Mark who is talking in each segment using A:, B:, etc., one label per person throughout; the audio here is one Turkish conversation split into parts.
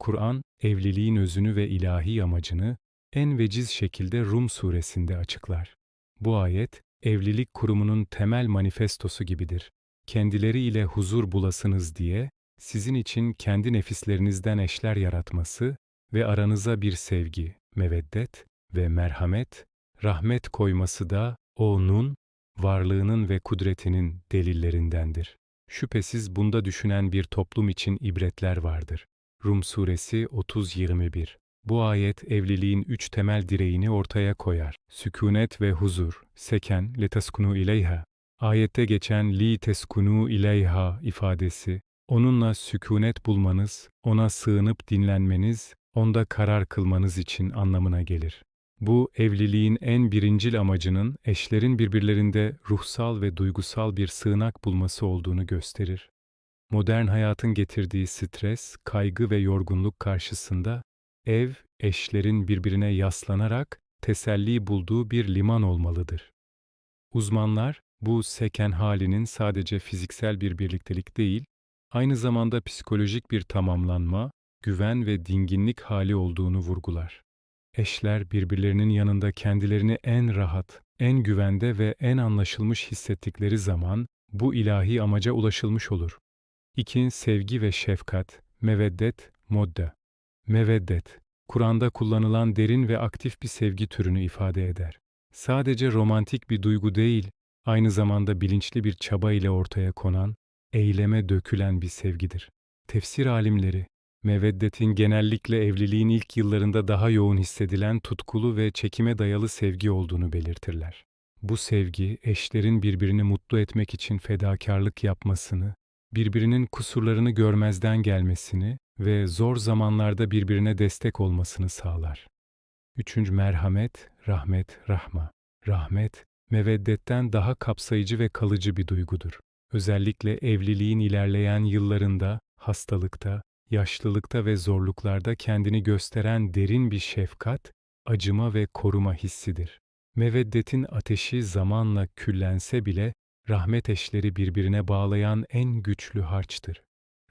A: Kur'an, evliliğin özünü ve ilahi amacını en veciz şekilde Rum suresinde açıklar. Bu ayet, evlilik kurumunun temel manifestosu gibidir. Kendileriyle huzur bulasınız diye, sizin için kendi nefislerinizden eşler yaratması ve aranıza bir sevgi, meveddet ve merhamet, rahmet koyması da O'nun, varlığının ve kudretinin delillerindendir. Şüphesiz bunda düşünen bir toplum için ibretler vardır. Rum Suresi 30-21 Bu ayet evliliğin üç temel direğini ortaya koyar. Sükunet ve huzur, seken, leteskunu ileyha. Ayette geçen li teskunu ileyha ifadesi, onunla sükunet bulmanız, ona sığınıp dinlenmeniz, onda karar kılmanız için anlamına gelir. Bu, evliliğin en birincil amacının eşlerin birbirlerinde ruhsal ve duygusal bir sığınak bulması olduğunu gösterir. Modern hayatın getirdiği stres, kaygı ve yorgunluk karşısında ev, eşlerin birbirine yaslanarak teselli bulduğu bir liman olmalıdır. Uzmanlar, bu seken halinin sadece fiziksel bir birliktelik değil, aynı zamanda psikolojik bir tamamlanma, güven ve dinginlik hali olduğunu vurgular. Eşler birbirlerinin yanında kendilerini en rahat, en güvende ve en anlaşılmış hissettikleri zaman bu ilahi amaca ulaşılmış olur. 2. Sevgi ve şefkat, meveddet, modda. Meveddet, Kur'an'da kullanılan derin ve aktif bir sevgi türünü ifade eder. Sadece romantik bir duygu değil, aynı zamanda bilinçli bir çaba ile ortaya konan, eyleme dökülen bir sevgidir. Tefsir alimleri, meveddetin genellikle evliliğin ilk yıllarında daha yoğun hissedilen tutkulu ve çekime dayalı sevgi olduğunu belirtirler. Bu sevgi, eşlerin birbirini mutlu etmek için fedakarlık yapmasını, birbirinin kusurlarını görmezden gelmesini ve zor zamanlarda birbirine destek olmasını sağlar. Üçüncü merhamet, rahmet, rahma. Rahmet, meveddetten daha kapsayıcı ve kalıcı bir duygudur. Özellikle evliliğin ilerleyen yıllarında, hastalıkta, yaşlılıkta ve zorluklarda kendini gösteren derin bir şefkat, acıma ve koruma hissidir. Meveddetin ateşi zamanla küllense bile rahmet eşleri birbirine bağlayan en güçlü harçtır.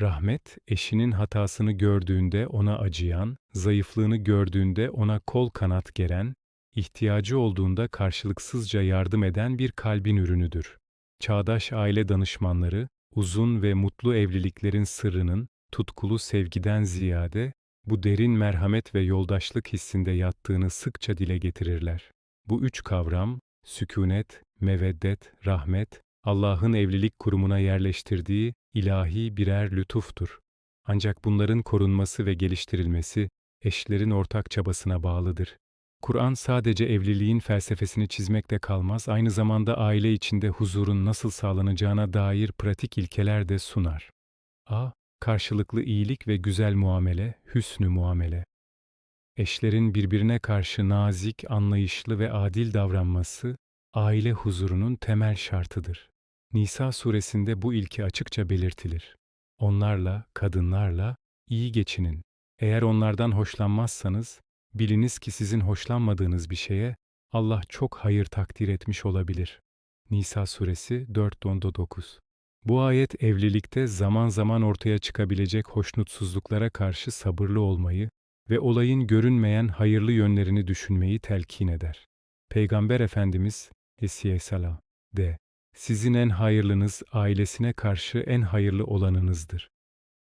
A: Rahmet, eşinin hatasını gördüğünde ona acıyan, zayıflığını gördüğünde ona kol kanat geren, ihtiyacı olduğunda karşılıksızca yardım eden bir kalbin ürünüdür. Çağdaş aile danışmanları, uzun ve mutlu evliliklerin sırrının, tutkulu sevgiden ziyade, bu derin merhamet ve yoldaşlık hissinde yattığını sıkça dile getirirler. Bu üç kavram, sükunet, meveddet, rahmet, Allah'ın evlilik kurumuna yerleştirdiği ilahi birer lütuftur. Ancak bunların korunması ve geliştirilmesi eşlerin ortak çabasına bağlıdır. Kur'an sadece evliliğin felsefesini çizmekle kalmaz, aynı zamanda aile içinde huzurun nasıl sağlanacağına dair pratik ilkeler de sunar. A. Karşılıklı iyilik ve güzel muamele, hüsnü muamele. Eşlerin birbirine karşı nazik, anlayışlı ve adil davranması, aile huzurunun temel şartıdır. Nisa suresinde bu ilki açıkça belirtilir. Onlarla, kadınlarla iyi geçinin. Eğer onlardan hoşlanmazsanız, biliniz ki sizin hoşlanmadığınız bir şeye Allah çok hayır takdir etmiş olabilir. Nisa suresi 4-9 Bu ayet evlilikte zaman zaman ortaya çıkabilecek hoşnutsuzluklara karşı sabırlı olmayı ve olayın görünmeyen hayırlı yönlerini düşünmeyi telkin eder. Peygamber Efendimiz Aleyhisselam de sizin en hayırlınız ailesine karşı en hayırlı olanınızdır.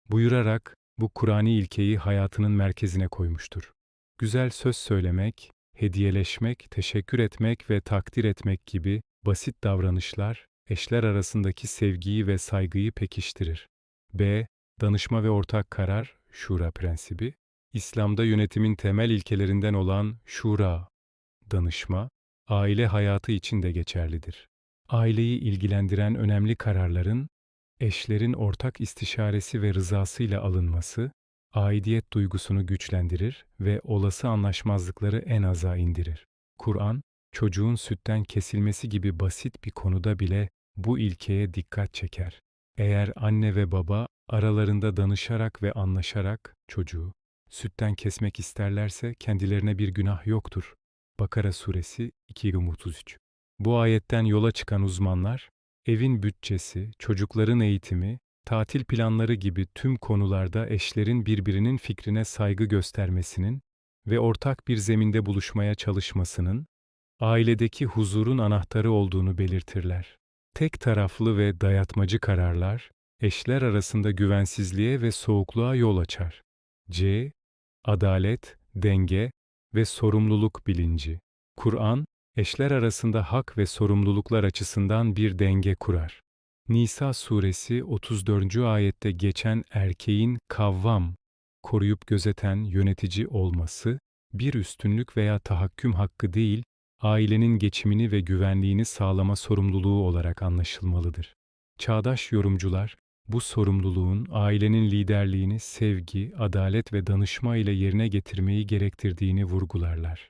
A: Buyurarak bu Kur'ani ilkeyi hayatının merkezine koymuştur. Güzel söz söylemek, hediyeleşmek, teşekkür etmek ve takdir etmek gibi basit davranışlar eşler arasındaki sevgiyi ve saygıyı pekiştirir. B. Danışma ve ortak karar, şura prensibi, İslam'da yönetimin temel ilkelerinden olan şura, danışma, aile hayatı için de geçerlidir aileyi ilgilendiren önemli kararların, eşlerin ortak istişaresi ve rızasıyla alınması, aidiyet duygusunu güçlendirir ve olası anlaşmazlıkları en aza indirir. Kur'an, çocuğun sütten kesilmesi gibi basit bir konuda bile bu ilkeye dikkat çeker. Eğer anne ve baba aralarında danışarak ve anlaşarak çocuğu sütten kesmek isterlerse kendilerine bir günah yoktur. Bakara suresi 233 bu ayetten yola çıkan uzmanlar, evin bütçesi, çocukların eğitimi, tatil planları gibi tüm konularda eşlerin birbirinin fikrine saygı göstermesinin ve ortak bir zeminde buluşmaya çalışmasının, ailedeki huzurun anahtarı olduğunu belirtirler. Tek taraflı ve dayatmacı kararlar, eşler arasında güvensizliğe ve soğukluğa yol açar. C. Adalet, denge ve sorumluluk bilinci. Kur'an, eşler arasında hak ve sorumluluklar açısından bir denge kurar. Nisa suresi 34. ayette geçen erkeğin kavvam, koruyup gözeten yönetici olması, bir üstünlük veya tahakküm hakkı değil, ailenin geçimini ve güvenliğini sağlama sorumluluğu olarak anlaşılmalıdır. Çağdaş yorumcular, bu sorumluluğun ailenin liderliğini sevgi, adalet ve danışma ile yerine getirmeyi gerektirdiğini vurgularlar.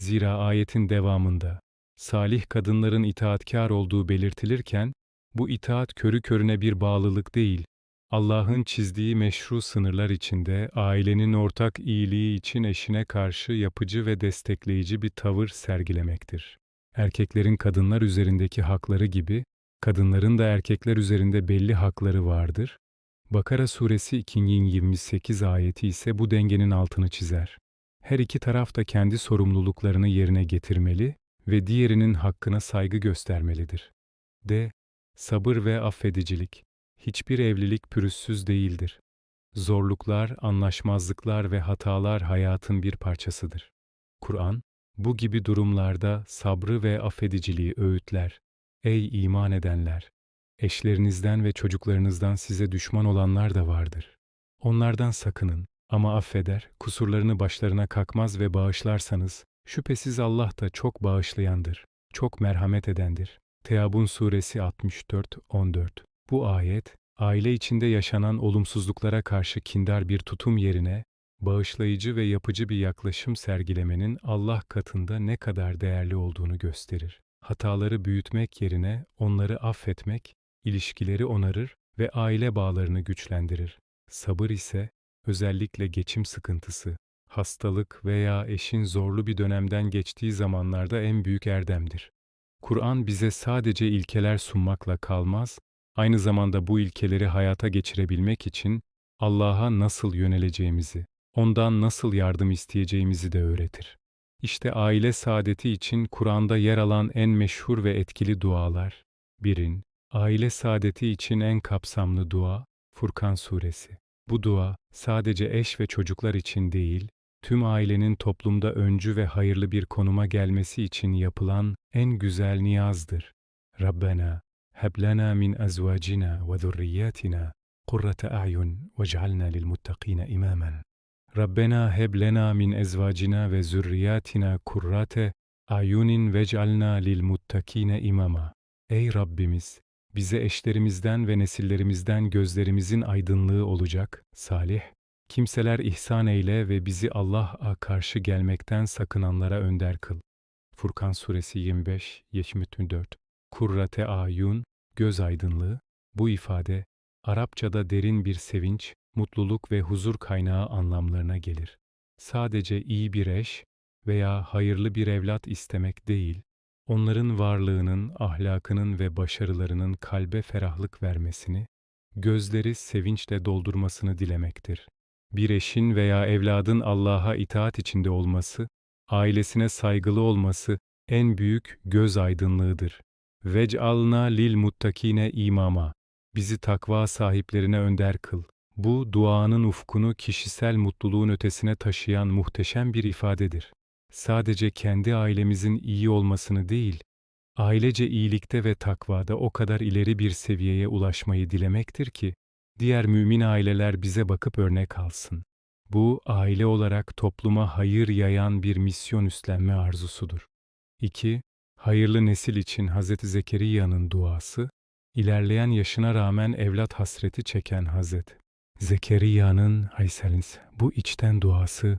A: Zira ayetin devamında, salih kadınların itaatkar olduğu belirtilirken, bu itaat körü körüne bir bağlılık değil, Allah'ın çizdiği meşru sınırlar içinde ailenin ortak iyiliği için eşine karşı yapıcı ve destekleyici bir tavır sergilemektir. Erkeklerin kadınlar üzerindeki hakları gibi, kadınların da erkekler üzerinde belli hakları vardır. Bakara suresi 228 ayeti ise bu dengenin altını çizer. Her iki taraf da kendi sorumluluklarını yerine getirmeli ve diğerinin hakkına saygı göstermelidir. D. Sabır ve affedicilik hiçbir evlilik pürüzsüz değildir. Zorluklar, anlaşmazlıklar ve hatalar hayatın bir parçasıdır. Kur'an, bu gibi durumlarda sabrı ve affediciliği öğütler. Ey iman edenler! Eşlerinizden ve çocuklarınızdan size düşman olanlar da vardır. Onlardan sakının ama affeder, kusurlarını başlarına kakmaz ve bağışlarsanız, şüphesiz Allah da çok bağışlayandır, çok merhamet edendir. Teabun Suresi 64-14 bu ayet, aile içinde yaşanan olumsuzluklara karşı kindar bir tutum yerine, bağışlayıcı ve yapıcı bir yaklaşım sergilemenin Allah katında ne kadar değerli olduğunu gösterir. Hataları büyütmek yerine onları affetmek, ilişkileri onarır ve aile bağlarını güçlendirir. Sabır ise, özellikle geçim sıkıntısı, hastalık veya eşin zorlu bir dönemden geçtiği zamanlarda en büyük erdemdir. Kur'an bize sadece ilkeler sunmakla kalmaz, aynı zamanda bu ilkeleri hayata geçirebilmek için Allah'a nasıl yöneleceğimizi, ondan nasıl yardım isteyeceğimizi de öğretir. İşte aile saadeti için Kur'an'da yer alan en meşhur ve etkili dualar. Birin, aile saadeti için en kapsamlı dua, Furkan Suresi. Bu dua sadece eş ve çocuklar için değil, tüm ailenin toplumda öncü ve hayırlı bir konuma gelmesi için yapılan en güzel niyazdır. Rabbena heb lana min azvacina ve zurriyatina kurrate a'yun vec'alna lil muttakina imamen. Rabbena heb lana min ezvacina ve zürriyatina kurrate ayunin vec'alna lil muttakine imama. Ey Rabbimiz! Bize eşlerimizden ve nesillerimizden gözlerimizin aydınlığı olacak, salih, kimseler ihsan eyle ve bizi Allah'a karşı gelmekten sakınanlara önder kıl. Furkan Suresi 25, 74 Kurrate ayun, göz aydınlığı, bu ifade, Arapçada derin bir sevinç, mutluluk ve huzur kaynağı anlamlarına gelir. Sadece iyi bir eş veya hayırlı bir evlat istemek değil, onların varlığının, ahlakının ve başarılarının kalbe ferahlık vermesini, gözleri sevinçle doldurmasını dilemektir. Bir eşin veya evladın Allah'a itaat içinde olması, ailesine saygılı olması en büyük göz aydınlığıdır. Vec'alna lil muttakine imama. Bizi takva sahiplerine önder kıl. Bu duanın ufkunu kişisel mutluluğun ötesine taşıyan muhteşem bir ifadedir. Sadece kendi ailemizin iyi olmasını değil, ailece iyilikte ve takvada o kadar ileri bir seviyeye ulaşmayı dilemektir ki, diğer mümin aileler bize bakıp örnek alsın. Bu, aile olarak topluma hayır yayan bir misyon üstlenme arzusudur. 2 hayırlı nesil için Hz. Zekeriya'nın duası, ilerleyen yaşına rağmen evlat hasreti çeken Hz. Zekeriya'nın Hayselins bu içten duası,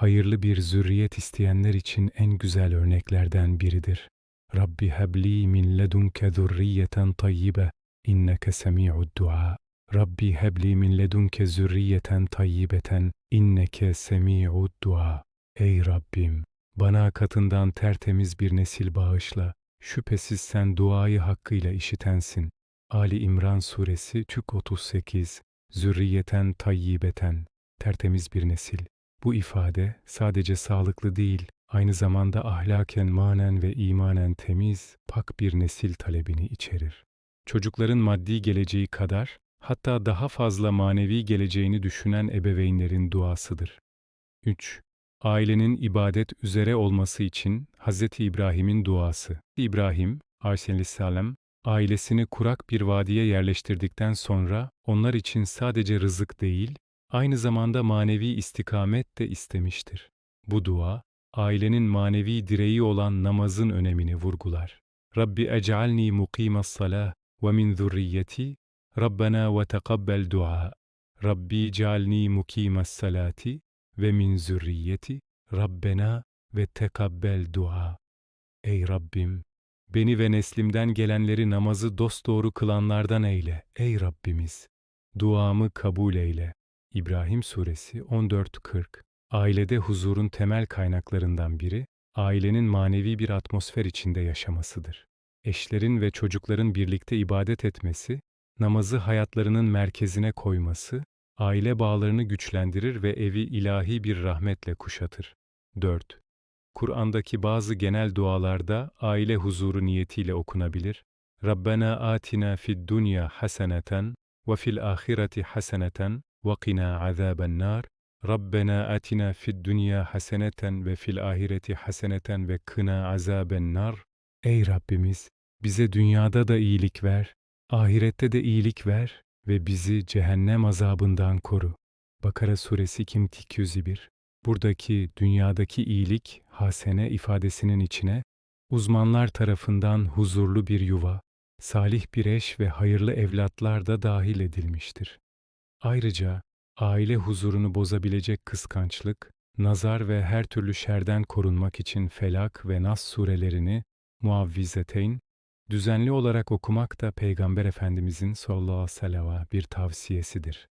A: hayırlı bir zürriyet isteyenler için en güzel örneklerden biridir. Rabbi hebli min ledunke zürriyeten tayyibe, inneke semi'ud dua. Rabbi hebli min ledunke zürriyeten tayyibeten, inneke semi'ud dua. Ey Rabbim! Bana katından tertemiz bir nesil bağışla, şüphesiz sen duayı hakkıyla işitensin. Ali İmran Suresi Tük 38 Zürriyeten tayyibeten tertemiz bir nesil. Bu ifade sadece sağlıklı değil, aynı zamanda ahlaken, manen ve imanen temiz, pak bir nesil talebini içerir. Çocukların maddi geleceği kadar, hatta daha fazla manevi geleceğini düşünen ebeveynlerin duasıdır. 3. Ailenin ibadet üzere olması için Hz. İbrahim'in duası. İbrahim, aleyhisselam, ailesini kurak bir vadiye yerleştirdikten sonra onlar için sadece rızık değil, aynı zamanda manevi istikamet de istemiştir. Bu dua, ailenin manevi direği olan namazın önemini vurgular. Rabbi ec'alni muqimas salah ve min zurriyeti Rabbena ve teqabbel dua. Rabbi cealni mukimas salati ve min zürriyeti Rabbena ve tekabbel dua. Ey Rabbim, beni ve neslimden gelenleri namazı dosdoğru kılanlardan eyle, ey Rabbimiz. Duamı kabul eyle. İbrahim Suresi 14-40 Ailede huzurun temel kaynaklarından biri, ailenin manevi bir atmosfer içinde yaşamasıdır. Eşlerin ve çocukların birlikte ibadet etmesi, namazı hayatlarının merkezine koyması, aile bağlarını güçlendirir ve evi ilahi bir rahmetle kuşatır. 4. Kur'an'daki bazı genel dualarda aile huzuru niyetiyle okunabilir. Rabbena atina fid dunya haseneten ve fil ahireti haseneten qina azaben nar. Rabbena atina fid dunya haseneten ve fil ahireti haseneten ve kına azaben nar. Ey Rabbimiz, bize dünyada da iyilik ver, ahirette de iyilik ver ve bizi cehennem azabından koru. Bakara suresi 201 Buradaki dünyadaki iyilik, hasene ifadesinin içine, uzmanlar tarafından huzurlu bir yuva, salih bir eş ve hayırlı evlatlar da dahil edilmiştir. Ayrıca, aile huzurunu bozabilecek kıskançlık, nazar ve her türlü şerden korunmak için Felak ve Nas surelerini, Muavvizeteyn, düzenli olarak okumak da Peygamber Efendimizin sallallahu aleyhi ve sellem bir tavsiyesidir.